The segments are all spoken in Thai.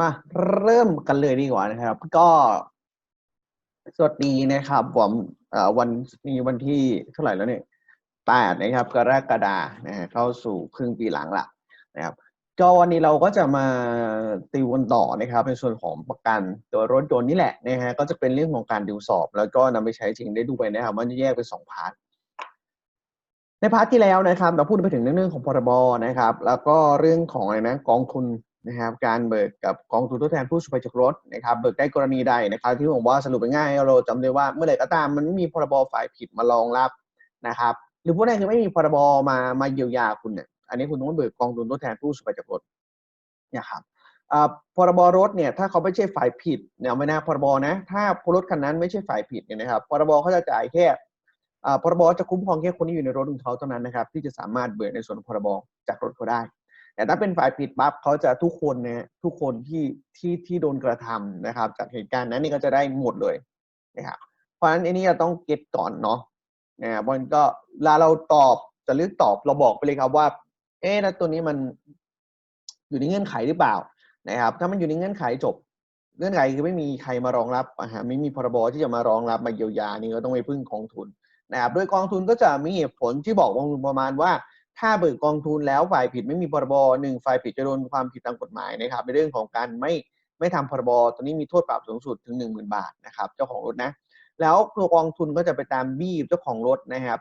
มาเริ่มกันเลยดีกว่านะครับ ก็สวัสดีนะครับผมวันนี้วันที่เท่าไหร่แล้วเนี่ยแปดนะครับกรกฎานะฮะเข้าสู่ครึ่งปีหลังละนะครับก็วันนี้เราก็จะมาติวกันต่อนะครับในส่วนของประกันตัวรถยนต์นี่แหละนะฮะก็จะเป็นเรื่องของการดิวสอบ แล้วก็นำไปใช้จริงได้ด้วยนะครับมันจะแยกเป็นสองพาร์ทในพาร์ทที่แล้วนะครับ เราพูดไปถึงเรื่องของพรบนะครับ แล้วก็เรื่องของอะไรนะกองทุน นะครับการเบิกกับกองทุนทดแทนผู้สูญภัยจากรถนะครับเบิกได้กรณีใดนะครับที่ผมว่าสรุปง่ายเราจำได้ว่าเมื่อไหร่ก็ตามมันไม่มีพรบฝ่ายผิดมารองรับนะครับหรือพูดง่ายคือไม่มีพรบมามาเยียวยาคุณเนี่ยอันนี้คุณต้องเบิกกองทุนทดแทนผู้สูญภัยจากรถนะครับอ่าพรบรถเนี่ยถ้าเขาไม่ใช่ฝ่ายผิดเนี่ยไม่น่าพรบนะ ถ้ารถคันนั้นไม่ใช่ฝ่ายผิดเนี่ยนะครับพรบเขาจะจ่ายแค่อ่าพรบจะคุ้มครองแค่คนที่อยู่ในรถของเขาเท่านั้นนะครับที่จะสามารถเบิกในส่วนของพรบจากรถเขาได้ แต่ถ้าเป็นฝ่ายผิดปั๊บเขาจะทุกคนนะทุกคนที่ที่ที่โดนกระทำนะครับ จากเหตุการณ์นั้นนี่ก็จะได้หมดเลยนะครับเพราะฉะนั้นอันนี้เราต้องเก็ตก่อนเนาะนะครับมันก็เวลาเราตอบจะเลือกตอบเราบอกไปเลยครับว่า เอ๊ะแล้วตัวนี้มันอยู่ในเงื่อนไขหรือเปล่านะครับ ถ้ามันอยู่ในเงื่อนไขจบ เงื่อนไขคือไม่มีใครมารองรับอะฮะไม่มีพรบที่จะมารองรับมาเยียวยานี่ก็ต้องไปพึ่งกองทุนนะครับโดยกองทุนก็จะมีเหตุผลที่บอกกองทุนประมาณว่า ถ้าเบิกกองทุนแล้วฝ่ายผิดไม่มีพรบหนึ่งฝ่ายผิดจะโดนความผิดตามกฎหมายนะครับในเรื่องของการไม่ไม่ทำพรบตัวนี้มีโทษปรับสูงสุดถึง 1 0,000 บาทนะครับเจ้าของรถนะ แล้วตัวกองทุนก็จะไปตามบี้เจ้าของรถนะครับ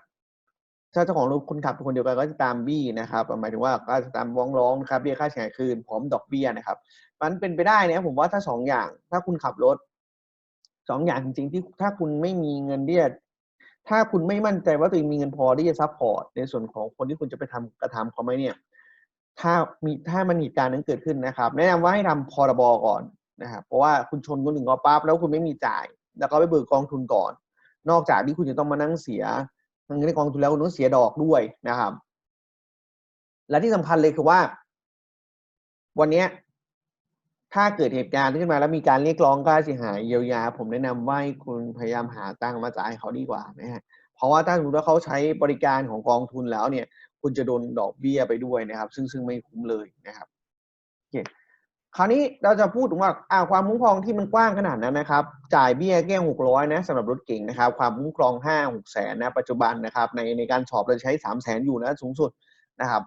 ถ้าเจ้าของรถคนขับเป็นคนเดียวกันก็จะตามบี้นะครับหมายถึงว่าก็จะตามฟ้องร้องนะครับเรียกค่าเสียหายคืนพร้อมดอกเบี้ยนะครับ มันเป็นไปได้นะผมว่าถ้าสองอย่างถ้าคุณขับรถสองอย่างจริงๆที่ถ้าคุณไม่มีเงินที่จะ ถ้าคุณไม่มั่นใจว่าตัวเองมีเงินพอที่จะซัพพอร์ตในส่วนของคนที่คุณจะไปทำกระทำเขาไหมเนี่ย ถ้ามีถ้ามันเหตุการณ์นั้นเกิดขึ้นนะครับ แนะนำว่าให้ทำพรบก่อนนะครับเพราะว่าคุณชนคนหนึ่งก็ปั๊บแล้วคุณไม่มีจ่าย แล้วก็ไปเบิกกองทุนก่อน นอกจากที่คุณจะต้องมานั่งเสียเงินในกองทุนแล้วคุณต้องเสียดอกด้วยนะครับ และที่สำคัญเลยคือว่า วันนี้ ถ้าเกิดเหตุการณ์ขึ้นมาแล้วมีการเรียกร้องค่าเสียหายเยียวยา ผมแนะนำว่าคุณพยายามหาตังมาจ่ายเขาดีกว่านะฮะเพราะว่าถ้าสมมติว่าเขาใช้บริการของกองทุนแล้วเนี่ย คุณจะโดนดอกเบี้ยไปด้วยนะครับ ซึ่งซึ่งไม่คุ้มเลยนะครับโอเคคราวนี้เราจะพูดถึงว่าอ่าความคุ้มครองที่มันกว้างขนาดนั้นนะครับ จ่ายเบี้ยแก้หกร้อยนะสำหรับรถเก่งนะครับ ความคุ้มครองห้าหกแสนนะปัจจุบันนะครับ ในในการสอบเราใช้สามแสนอยู่นะสูงสุดนะครับ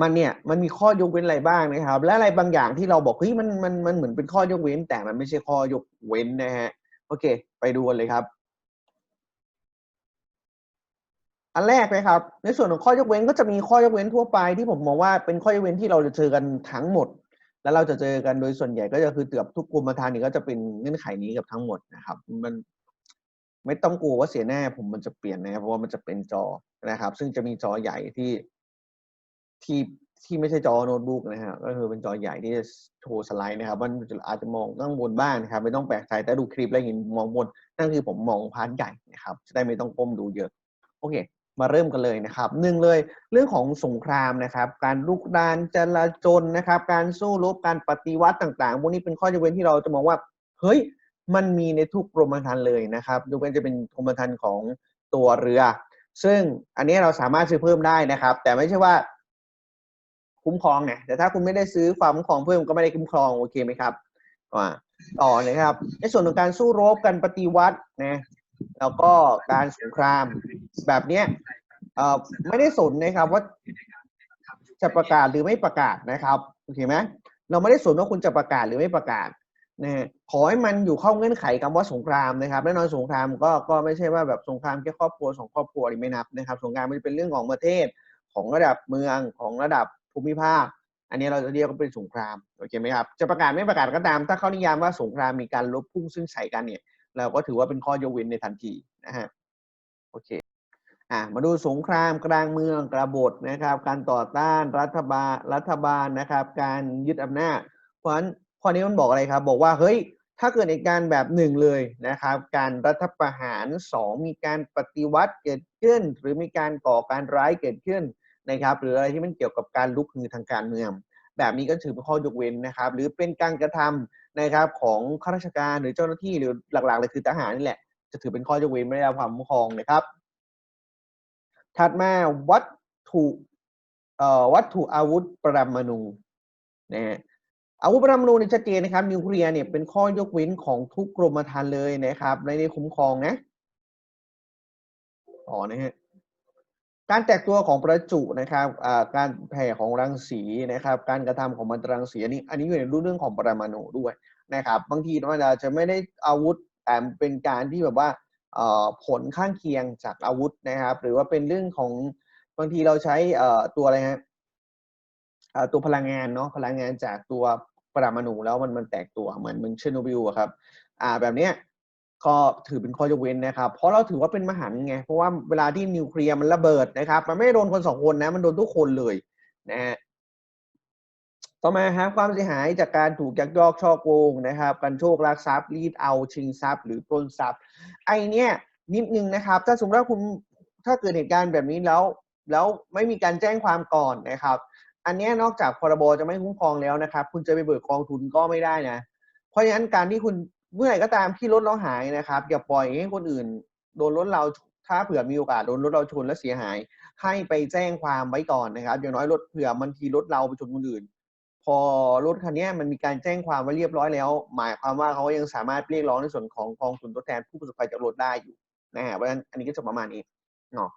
มันเนี่ยมันมีข้อยกเว้นอะไรบ้างนะครับ และอะไรบางอย่างที่เราบอกเฮ้ยมันมันมันเหมือนเป็นข้อยกเว้น แต่มันไม่ใช่ข้อยกเว้นนะฮะโอเค ไปดูกันเลยครับ อันแรกนะครับ ในส่วนของข้อยกเว้นก็จะมีข้อยกเว้นทั่วไปที่ผมมองว่าเป็นข้อยกเว้นที่เราจะเจอกันทั้งหมด แล้วเราจะเจอกันโดยส่วนใหญ่ก็จะคือเกือบทุกกรมธรรม์นี่ก็จะเป็นเงื่อนไขนี้กับทั้งหมดนะครับ มันไม่ต้องกลัวว่าเสียแน่ผมมันจะเปลี่ยนนะเพราะว่ามันจะเป็นจอนะครับ ซึ่งจะมีจอใหญ่ที่ ที่ที่ไม่ใช่จอโน้ตบุ๊กนะฮะก็คือเป็นจอใหญ่ที่จะโชว์สไลด์นะครับ มันอาจจะมองข้างบนบ้างนะครับ ไม่ต้องแปลกใจแต่ดูคลิปแล้วเห็นมองบน นั่นคือผมมองพาร์ทใหญ่นะครับจะได้ไม่ต้องก้มดูเยอะ โอเค มาเริ่มกันเลยนะครับหนึ่งเลยเรื่องของสงครามนะครับ การลุกดานจลาจลนะครับ การสู้รบการปฏิวัติต่างๆพวกนี้เป็นข้อยกเว้นที่เราจะมองว่าเฮ้ยมันมีในทุกกรมธรรม์เลยนะครับยกเว้นจะเป็นกรมธรรม์ของตัวเรือ ซึ่งอันนี้เราสามารถซื้อเพิ่มได้นะครับ แต่ไม่ใช่ว่า คุ้มครองเนี่ยแต่ถ้าคุณไม่ได้ซื้อความคุ้มครองเพิ่มก็ไม่ได้คุ้มครองโอเคไหมครับอ่าต่อนะครับ ในส่วนของการสู้รบการปฏิวัตินะแล้วก็การสงครามแบบเนี้ยเอ่อไม่ได้สนนะครับว่าจะประกาศหรือไม่ประกาศนะครับโอเคไหมเราไม่ได้สนว่าคุณจะประกาศหรือไม่ประกาศนะขอให้มันอยู่เข้าเงื่อนไขคำว่าสงครามนะครับแน่นอนสงครามก็ก็ไม่ใช่ว่าแบบสงครามแค่ครอบครัวสองครอบครัวนี่ไม่นับนะครับ สงครามมันเป็นเรื่องของประเทศของระดับเมืองของระดับ ภูมิภาค อันนี้เราจะเรียกว่าเป็นสงครามโอเคไหมครับจะประกาศไม่ประกาศก็ตาม ถ้าเขานิยามว่าสงครามมีการลบพุ่งซึ่งใส่กันเนี่ย เราก็ถือว่าเป็นข้อยกเว้นในทันทีนะฮะโอเคอะมาดูสงครามกลางเมืองกระบฏนะครับ การต่อต้านรัฐบาลรัฐบาลนะครับ การยึดอำนาจ เพราะฉะนั้นข้อนี้มันบอกอะไรครับ บอกว่าเฮ้ยถ้าเกิดเหตุการณ์แบบหนึ่งเลยนะครับ การรัฐประหารสองมีการปฏิวัติเกิดขึ้น หรือมีการก่อการร้ายเกิดขึ้น นะครับหรืออะไรที่มันเกี่ยวกับการลุกฮือทางการเมือง แบบนี้ก็ถือเป็นข้อยกเว้นนะครับ หรือเป็นการกระทำนะครับของข้าราชการหรือเจ้าหน้าที่หรือหลักๆเลยคือทหารนี่แหละ จะถือเป็นข้อยกเว้นไม่ได้รับความคุ้มครองนะครับ ถัดมาวัตถุเอ่อวัตถุอาวุธปรมาณูนะฮะอาวุธประมาณูเนี่ชัดเจนนะครับ นิวเคลียร์เนี่ยเป็นข้อยกเว้นของทุกกรมธรรม์เลยนะครับในในคุ้มครองนะต่อนะฮะ การแตกตัวของประจุนะครับการแผ่ของรังสีนะครับ การกระทำของมันตรังสีอันนี้ อันนี้อยู่ในรูปเรื่องของปรมาณูด้วยนะครับ บางทีมันอาจจะไม่ได้อาวุธแต่เป็นการที่แบบว่าผลข้างเคียงจากอาวุธนะครับ หรือว่าเป็นเรื่องของบางทีเราใช้ตัวอะไรฮะตัวพลังงานเนาะพลังงานจากตัวปรมาณูแล้วมันมันแตกตัวเหมือนเมืองเชอร์โนบิลอะครับ อ่าแบบเนี้ย ก็ถือเป็นข้อยกเว้นนะครับ เพราะเราถือว่าเป็นมหันต์ไง เพราะว่าเวลาที่นิวเคลียร์มันระเบิดนะครับ มันไม่โดนคนสองคนนะ มันโดนทุกคนเลยนะฮะต่อมาครับความเสียหายจากการถูกยักยอกช่อโกงนะครับการโชคลักทรัพย์รีดเอาชิงทรัพย์หรือปล้นทรัพย์ ไอเนี้ยนิดนึงนะครับ ถ้าสมมติว่าคุณถ้าเกิดเหตุการณ์แบบนี้แล้ว แล้วไม่มีการแจ้งความก่อนนะครับ อันนี้นอกจากพรบจะไม่คุ้มครองแล้วนะครับ คุณจะไปเบิกกองทุนก็ไม่ได้นะ เพราะฉะนั้นการที่คุณ เมื่อไหร่ก็ตามที่รถเราหายนะครับ อย่าปล่อยให้คนอื่น โดนรถเราถ้าเผื่อมีโอกาสโดนรถเราชนและเสียหาย ให้ไปแจ้งความไว้ก่อนนะครับ อย่างน้อยรถเผื่อมันทีรถเราไปชนคนอื่น พอรถคันนี้มันมีการแจ้งความไว้เรียบร้อยแล้ว หมายความว่าเขายังสามารถเรียกร้องในส่วนของกองทุนทดแทนผู้ประสบภัยจากรถได้อยู่นะฮะเพราะฉะนั้นอันนี้ก็จะประมาณนี้เนาะ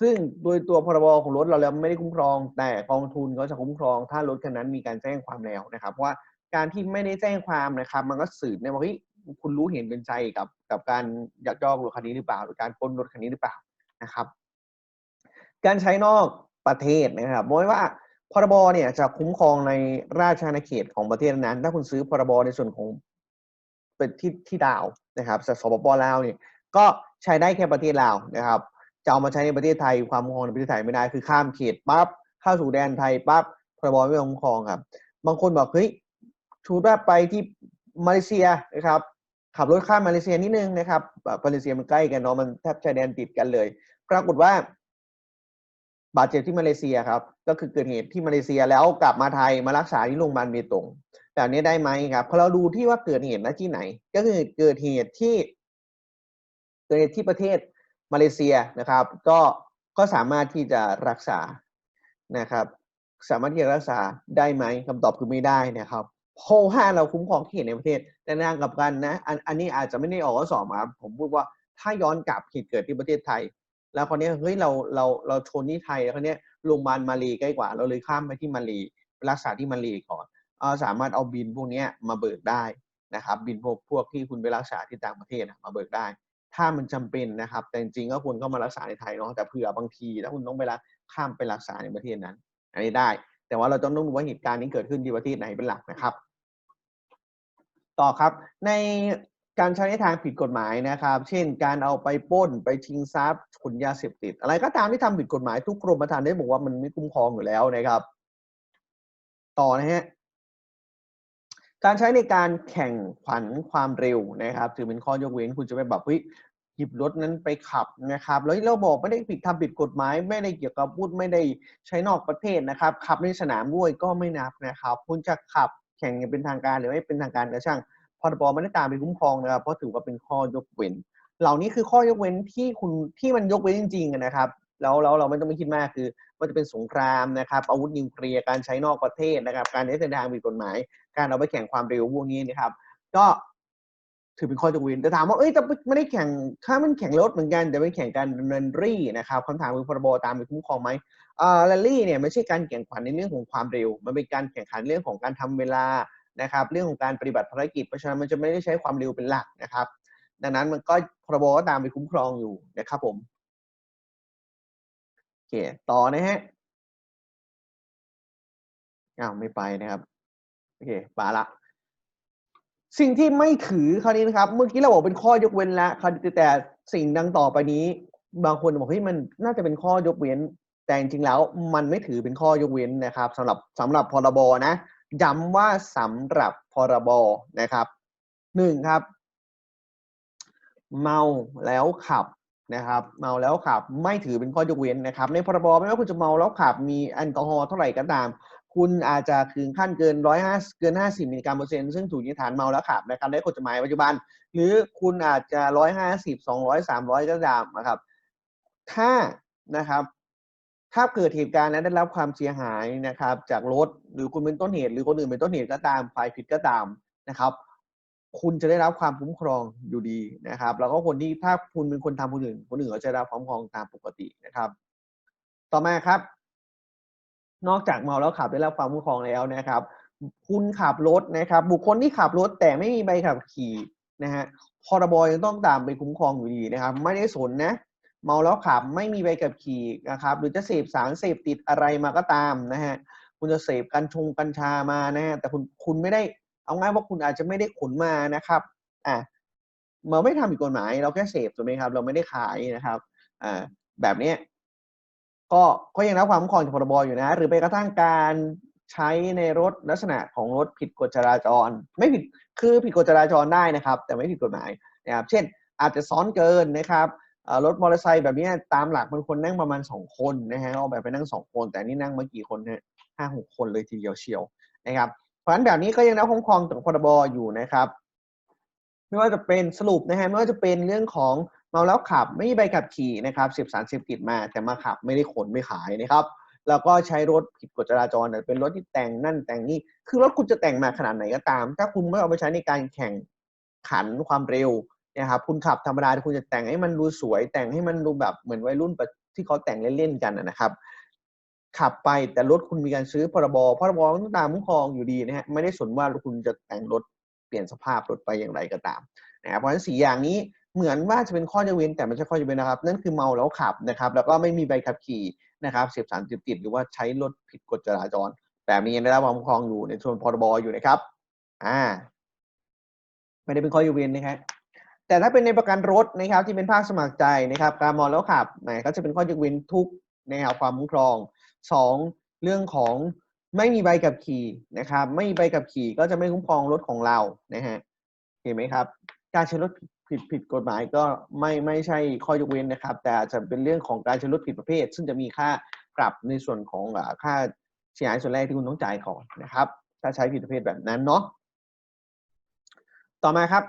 ซึ่งโดยตัวพรบของรถเราแล้วไม่ได้คุ้มครอง แต่กองทุนเขาจะคุ้มครอง ถ้ารถคันนั้นมีการแจ้งความแล้วนะครับเพราะว่า การที่ไม่ได้แจ้งความนะครับ มันก็สืบในว่าเฮ้ยคุณรู้เห็นเป็นใจกับกับการยักยอกรถคันนี้หรือเปล่า หรือการปล้นรถคันนี้หรือเปล่านะครับ การใช้นอกประเทศนะครับไม่ว่าพรบเนี่ยจะคุ้มครองในราชอาณาเขตของประเทศนั้น ถ้าคุณซื้อพรบในส่วนของเป็นที่ที่ดาวนะครับสปปลาวเนี่ยก็ใช้ได้แค่ประเทศลาวนะครับ จะเอามาใช้ในประเทศไทยความคุ้มครองในประเทศไทยไม่ได้คือข้ามเขตปั๊บเข้าสู่แดนไทยปั๊บพรบไม่คุ้มครองครับ บางคนบอกเฮ้ย ชูว่าไปที่มาเลเซียนะครับ ขับรถข้ามมาเลเซียนิดนึงนะครับมาเลเซียมันใกล้กันเนาะมันแทบชายแดนติดกันเลย ปรากฏว่า บาดเจ็บที่มาเลเซียครับ ก็คือเกิดเหตุที่มาเลเซียแล้วกลับมาไทยมารักษาที่โรงพยาบาลเบตงแบบนี้ได้ไหมครับพอเราดูที่ว่าเกิดเหตุณที่ไหน ก็คือเกิดเหตุที่ เกิดเหตุที่ประเทศมาเลเซียนะครับ ก็ก็สามารถที่จะรักษานะครับ สามารถที่จะรักษาได้ไหมคำตอบคือไม่ได้นะครับ เพราะว่าเราคุ้มครองที่เห็นในประเทศแต่นางกับกันนะอันอันนี้อาจจะไม่ได้ออกข้อสอบมาผมพูดว่าถ้าย้อนกลับเหตุเกิดที่ประเทศไทย แล้วคนนี้เฮ้ยเราเราเราชนที่ไทยแล้วคนนี้โรงพยาบาลมาลีใกล้กว่า เราเลยข้ามไปที่มาลีรักษาที่มาลีก่อนเอาสามารถเอาบินพวกนี้มาเบิกได้นะครับบินพวกพวกที่คุณไปรักษาที่ต่างประเทศมาเบิกได้ ถ้ามันจำเป็นนะครับ แต่จริงๆก็ควรเข้ามารักษาในไทยเนาะแต่เผื่อบางทีถ้าคุณต้องไปรักข้ามไปรักษาในประเทศนั้น อันนี้ได้ แต่ว่าเราต้องดูว่าเหตุการณ์นี้เกิดขึ้นที่ประเทศไหนเป็นหลักนะครับ ต่อครับ ในการใช้ในทางผิดกฎหมายนะครับ เช่น การเอาไปป้นไปชิงทรัพย์ขนยาเสพติด อะไรก็ตามที่ทำผิดกฎหมายทุกกรมธรรม์ได้บอกว่ามันไม่คุ้มครองอยู่แล้วนะครับ ต่อนะฮะการใช้ในการแข่งขันความเร็วนะครับ ถือเป็นข้อยกเว้นคุณจะไปแบบเฮ้ยหยิบรถนั้นไปขับนะครับ แล้วเราบอกไม่ได้ผิดทำผิดกฎหมาย ไม่ได้เกี่ยวกับพูดไม่ได้ใช้นอกประเทศนะครับ ขับในสนามด้วยก็ไม่นับนะครับ คุณจะขับ แข่งอย่างเป็นทางการหรือไม่เป็นทางการก็ช่างพรบไม่ได้ตามไปคุ้มครองนะครับ เพราะถือว่าเป็นข้อยกเว้น เหล่านี้คือข้อยกเว้นที่คุณที่มันยกเว้นจริงๆนะครับแล้วเราเราไม่ต้องไปคิดมากคือว่าจะเป็นสงครามนะครับ อาวุธนิวเคลียร์การใช้นอกประเทศนะครับ การใช้เส้นทางผิดกฎหมาย การเอาไปแข่งความเร็วพวกนี้นะครับ ก็ ถือเป็นข้อยกเว้นแต่ถามว่าเอ้ยจะไม่ได้แข่งถ้ามันแข่งรถเหมือนกันแต่เป็นแข่งการเรนรี่นะครับคำถามคือพรบตามไปคุ้มครองไหมอ่าแรลลี่เนี่ยไม่ใช่การแข่งขันในเรื่องของความเร็ว มันเป็นการแข่งขันเรื่องของการทำเวลานะครับ เรื่องของการปฏิบัติภารกิจเพราะฉะนั้นมันจะไม่ได้ใช้ความเร็วเป็นหลักนะครับ ดังนั้นมันก็พรบก็ตามไปคุ้มครองอยู่นะครับผมโอเคต่อนะฮะอ้าวไม่ไปนะครับโอเคปาละ สิ่งที่ไม่ถือคราวนี้นะครับ เมื่อกี้เราบอกเป็นข้อยกเว้นแล้วคราวนี้แต่สิ่งดังต่อไปนี้ บางคนบอกเฮ้ยมันน่าจะเป็นข้อยกเว้น แต่จริงๆแล้วมันไม่ถือเป็นข้อยกเว้นนะครับสำหรับสำหรับพรบนะย้ำว่าสำหรับพรบนะครับหนึ่งครับ เมาแล้วขับนะครับ เมาแล้วขับไม่ถือเป็นข้อยกเว้นนะครับ ในพรบไม่ว่าคุณจะเมาแล้วขับ มีแอลกอฮอล์เท่าไหร่ก็ตาม คุณอาจจะถึงขั้นเกินร้อยห้าเกินห้าสิบมิลลิกรัมเปอร์เซ็นต์ซึ่งถูกยึดฐานเมาแล้วขับนะครับในกฎหมายปัจจุบัน หรือคุณอาจจะร้อยห้าสิบสองร้อยสามร้อยก็ตามนะครับ ถ้านะครับ ถ้าเกิดเหตุการณ์นั้นได้รับความเสียหายนะครับ จากรถหรือคุณเป็นต้นเหตุ หรือคนอื่นเป็นต้นเหตุก็ตามฝ่ายผิดก็ตามนะครับ คุณจะได้รับความคุ้มครองอยู่ดีนะครับ แล้วก็คนที่ถ้าคุณเป็นคนทำคนอื่น คนอื่นก็จะได้รับความคุ้มครองตามปกตินะครับ ต่อมาครับ นอกจากเมาแล้วขับได้รับความคุ้มครองแล้วนะครับ คุณขับรถนะครับ บุคคลที่ขับรถแต่ไม่มีใบขับขี่นะฮะพรบยังต้องตามไปคุ้มครองอยู่ดีนะครับ ไม่ได้สนนะเมาแล้วขับไม่มีใบขับขี่นะครับ หรือจะเสพสารเสพติดอะไรมาก็ตามนะฮะคุณจะเสพกัญชงกัญชามานะฮะแต่คุณคุณไม่ได้เอาง่ายว่าคุณอาจจะไม่ได้ขนมานะครับอะเราไม่ทำผิดกฎหมาย เราแค่เสพถูกไหมครับ เราไม่ได้ขายนะครับอ่าแบบนี้ ก็ก็ยังรับความคุ้มครองจากพรบอยู่นะ หรือไปกระทั่งการใช้ในรถลักษณะของรถผิดกฎจราจร ไม่ผิดคือผิดกฎจราจรได้นะครับ แต่ไม่ผิดกฎหมายนะครับเช่น อาจจะซ้อนเกินนะครับรถมอเตอร์ไซค์แบบนี้ตามหลักมันควรนั่งประมาณสองคนนะฮะเอาแบบไปนั่งสองคน แต่นี่นั่งมากี่คนเนี่ยห้าหกคนเลยทีเดียวเชียวนะครับเพราะฉะนั้นแบบนี้ก็ยังได้คุ้มครองจากพรบอยู่นะครับ ไม่ว่าจะเป็นสรุปนะฮะไม่ว่าจะเป็นเรื่องของ มาแล้วขับไม่มีใบขับขี่นะครับเสพสารเสพติดมาแต่มาขับไม่ได้ขนไม่ขายนะครับ แล้วก็ใช้รถผิดกฎจราจรเนี่ยเป็นรถที่แต่งนั่นแต่งนี่คือรถคุณจะแต่งมาขนาดไหนก็ตาม ถ้าคุณไม่เอาไปใช้ในการแข่งขันความเร็วนะครับคุณขับธรรมดาคุณจะแต่งให้มันดูสวย แต่งให้มันดูแบบเหมือนวัยรุ่นที่เขาแต่งเล่นๆกันนะนะครับ ขับไปแต่รถคุณมีการซื้อพรบพรบต้องตามคุ้มครองอยู่ดีนะฮะไม่ได้สนว่าคุณจะแต่งรถเปลี่ยนสภาพรถไปอย่างไรก็ตามนะครับเพราะฉะนั้นสี่อย่างนี้ เหมือนว่าจะเป็นข้อยกเว้นแต่ไม่ใช่ข้อยกเว้นนะครับ นั่นคือเมาแล้วขับนะครับ แล้วก็ไม่มีใบขับขี่นะครับเสพสารเสพติดหรือว่าใช้รถผิดกฎจราจร แบบนี้ยังได้รับความคุ้มครองอยู่ในส่วนพรบอยู่นะครับอ่าไม่ได้เป็นข้อยกเว้นนะครับแต่ถ้าเป็นในประกันรถนะครับ ที่เป็นภาคสมัครใจนะครับ การมอแล้วขับหมก็จะเป็นข้อยกเว้นทุกในะครับความคุ้มครองสองเรื่องของไม่มีใบขับขี่นะครับ ไม่มีใบขับขี่ก็จะไม่คุ้มครองรถของเรานะฮะเห็นไหมครับ การใช้รถผิดผิดกฎหมายก็ไม่ไม่ใช่ข้อยกเว้นนะครับ แต่จะเป็นเรื่องของการใช้รถผิดประเภท ซึ่งจะมีค่าปรับในส่วนของค่าเสียหายส่วนแรกที่คุณต้องจ่ายก่อนนะครับ ถ้าใช้ผิดประเภทแบบนั้นเนาะต่อมาครับ